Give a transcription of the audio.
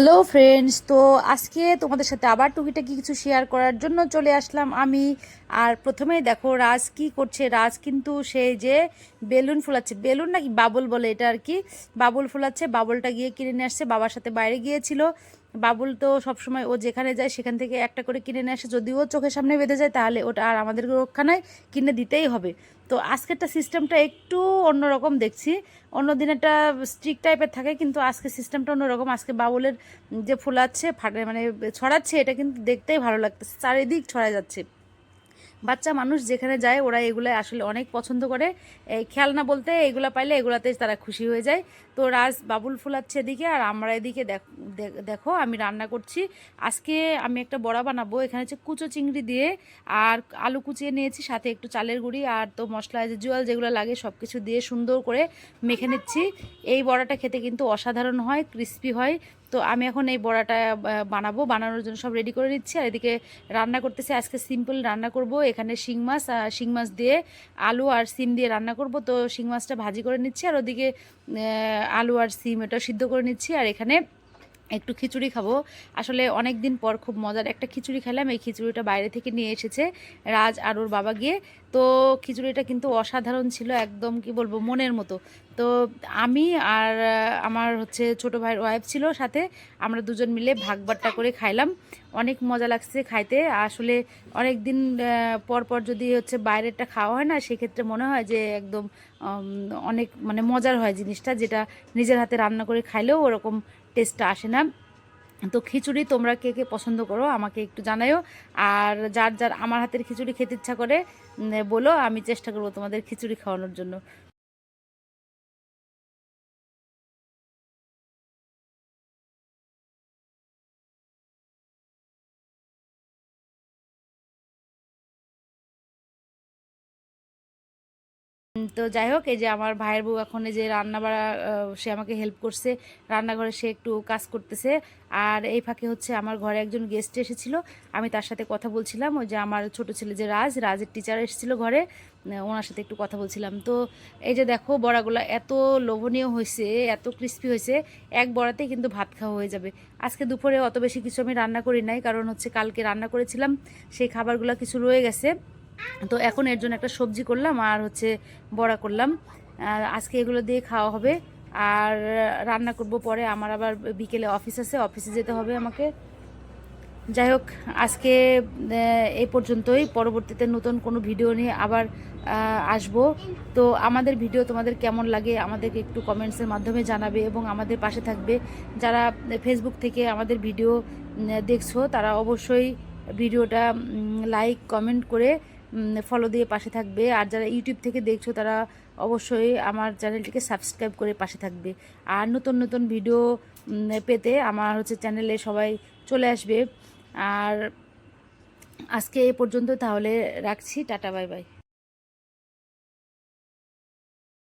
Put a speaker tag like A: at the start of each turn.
A: Hello friends, তো আজকে তোমাদের সাথে আবার টুকিটাকি কিছু শেয়ার করার জন্য চলে আসলাম আমি আর প্রথমেই দেখো রাজ কি করছে? রাজ কিন্তু সে যে বেলুন ফুলাচ্ছে, বেলুন নাকি বাবুল বলে এটা আর কি? বাবুল ফুলাচ্ছে, বাবুলটা গিয়ে কিনে নিয়ে আসছে, বাবার সাথে বাইরে গিয়েছিল। বাবুল তো সবসময় ও যেখানে যায় সেখান থেকে একটা করে কিনে নিয়ে আসে। যদিও চোখের সামনে বেঁধে যায় তাহলে ওটা আর আমাদের রক্ষা নয় কিনে দিতেই হবে। তো আজকেরটা সিস্টেমটা একটু অন্যরকম দেখছি। অন্য দিনেরটা স্ট্রিক টাইপের থাকে, কিন্তু আজকে সিস্টেমটা অন্যরকম। আজকে বাবুলের যে ফুলাচ্ছে, ফাটে মানে ছড়াচ্ছে, এটা কিন্তু দেখতেই ভালো লাগতেছে। চারিদিক ছড়া যাচ্ছে। বাচ্চা মানুষ যেখানে যায়, ওরা এগুলো আসলে অনেক পছন্দ করে। এই খেলনা বলতে এগুলো পাইলে এগুলাতে তারা খুশি হয়ে যায়। তো রাজ বাবুল ফুলাচ্ছে এদিকে আর আমরা এদিকে দেখো আমি রান্না করছি। আজকে আমি একটা বড়া বানাবো, এখানে হচ্ছে কুচো চিংড়ি দিয়ে আর আলু কুচিয়ে নিয়েছি, সাথে একটু চালের গুঁড়ি আর তো মশলা জুয়াল যেগুলো লাগে সব কিছু দিয়ে সুন্দর করে মেখে নিচ্ছি। এই বড়াটা খেতে কিন্তু অসাধারণ হয়, ক্রিস্পি হয়। তো আমি এখন এই বড়াটা বানাবো। বানানোর জন্য সব রেডি করে নিচ্ছি। আর এদিকে রান্না করতেছি। আজকে সিম্পল রান্না করব। এখানে শিং মাছ শিং মাছ দিয়ে আলু আর সিম দিয়ে রান্না করব। তো শিং মাছটা ভাজি করে নিচ্ছি। আর ওদিকে আলু আর সিম এটা সিদ্ধ করে নিচ্ছি। আর এখানে একটু খিচুড়ি খাব। আসলে অনেক দিন পর খুব মজার একটা খিচুড়ি খেলাম। এই খিচুড়িটা বাইরে থেকে নিয়ে এসেছে রাজ আর ওর বাবা গিয়ে। তো খিচুড়িটা কিন্তু অসাধারণ ছিল, একদম কি বলব, মনের মতো। তো আমি আর আমার হচ্ছে ছোট ভাইয়ের ওয়াইফ ছিল সাথে, আমরা দুজন মিলে ভাগবাট্টা করে খাইলাম। অনেক মজা লাগছে খাইতে। আসলে অনেক দিন পর পর যদি হচ্ছে বাইরেরটা খাওয়া হয় না, সেক্ষেত্রে মনে হয় যে একদম অনেক মানে মজার হয় জিনিসটা, যেটা নিজের হাতে রান্না করে খাইলেও ওরকম টেস্টটা আসে না। তো খিচুড়ি তোমরা কে কে পছন্দ করো আমাকে একটু জানাইও আর যার যার আমার হাতের খিচুড়ি খেতে ইচ্ছা করে বলো, আমি চেষ্টা করব তোমাদের খিচুড়ি খাওয়ানোর জন্য। তো যাই হোক, এই যে আমার ভাইয়ের বউ এখন যে রান্না বাড়া সে আমাকে হেল্প করছে। রান্নাঘরে সে একটু কাজ করতেছে। আর এই ফাঁকে হচ্ছে আমার ঘরে একজন গেস্ট এসেছিল। আমি তার সাথে কথা বলছিলাম। ওই যে আমার ছোট ছেলে যে রাজ, রাজের টিচার এসেছিল ঘরে। ওনার সাথে একটু কথা বলছিলাম। তো এই যে দেখো, বড়াগুলো এত লোভনীয় হয়েছে এত ক্রিস্পি হয়েছে এক বড়াতেই কিন্তু ভাত খাওয়া হয়ে যাবে। আজকে দুপুরে অত বেশি কিছু আমি রান্না করি নাই। কারণ হচ্ছে কালকে রান্না করেছিলাম। সেই খাবারগুলো কিছু রয়ে গেছে। তো এখন এর জন্য একটা সবজি করলাম আর হচ্ছে বড়া করলাম। আজকে এগুলো দিয়ে খাওয়া হবে। আর রান্না করব পরে। আমার আবার বিকেলে অফিস আছে। অফিসে যেতে হবে আমাকে। যাই হোক, আজকে এই পর্যন্তই। পরবর্তীতে নতুন কোনো ভিডিও নিয়ে আবার আসব। তো আমাদের ভিডিও তোমাদের কেমন লাগে আমাদেরকে একটু কমেন্টসের মাধ্যমে জানাবে এবং আমাদের পাশে থাকবে। যারা ফেসবুক থেকে আমাদের ভিডিও দেখছ, তারা অবশ্যই ভিডিওটা লাইক কমেন্ট করে ফলো দিয়ে পাশে থাকবে। আর যারা ইউটিউব থেকে দেখছ, তারা অবশ্যই আমার চ্যানেলটিকে সাবস্ক্রাইব করে পাশে থাকবে। আর নতুন নতুন ভিডিও পেতে আমার হচ্ছে চ্যানেলে সবাই চলে আসবে। আর আজকে এ পর্যন্ত, তাহলে রাখছি। Tata bye bye